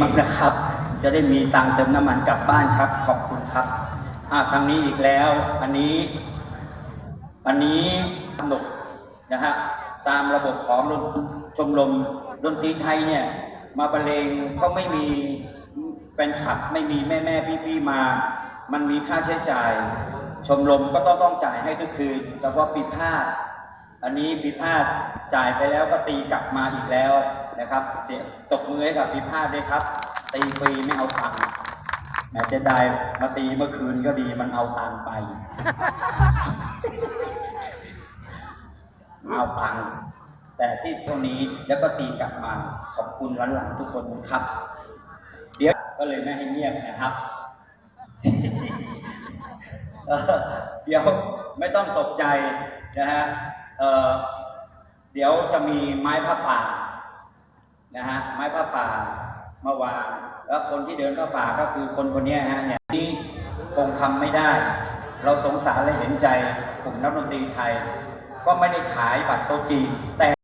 มั้งนะครับ จะได้มีตังเติมน้ำมันกลับบ้านครับ ขอบคุณครับอ่าทางนี้อีกแล้วอันนี้อันนี้สนุกนะฮะตามระบบของชมรมดนตรีไทยเนี่ย มาบรรเลงเขาไม่มีเป็นขับไม่มีแม่แม่พี่พี่มา มันมีค่าใช้จ่าย ชมรมก็ต้องต้องจ่ายให้ทุกคืนเฉพาะปีพาดอันนี้ปีพาดจ่ายไปแล้วก็ตีกลับมาอีกแล้ว นะครับเสียตกมือให้กับปีพาดด้วยครับ ตีฟรีไม่เอาตังค์แหมเจไดมาตีเมื่อคืนก็ดีมันเอาตังค์ไป เอาตังค์แต่ที่เท่านี้แล้วก็ตีกลับมาขอบคุณหลานๆทุกคนนะครับ เดี๋ยวก็เลยไม่ให้เงียบนะครับเดี๋ยวไม่ต้องตกใจนะฮะเเดี๋ยวจะมีไม้ผ้าป่า นะฮะไม้ผ้าป่ามาวางแล้วคนที่เดินผ้าป่าก็คือคนคนนี้ฮะเนี่ยนี่คงทำไม่ได้ เราสงสารและเห็นใจกลุ่มนักดนตรีไทย ก็ไม่ได้ขายบัตรโต๊ะจีนแต่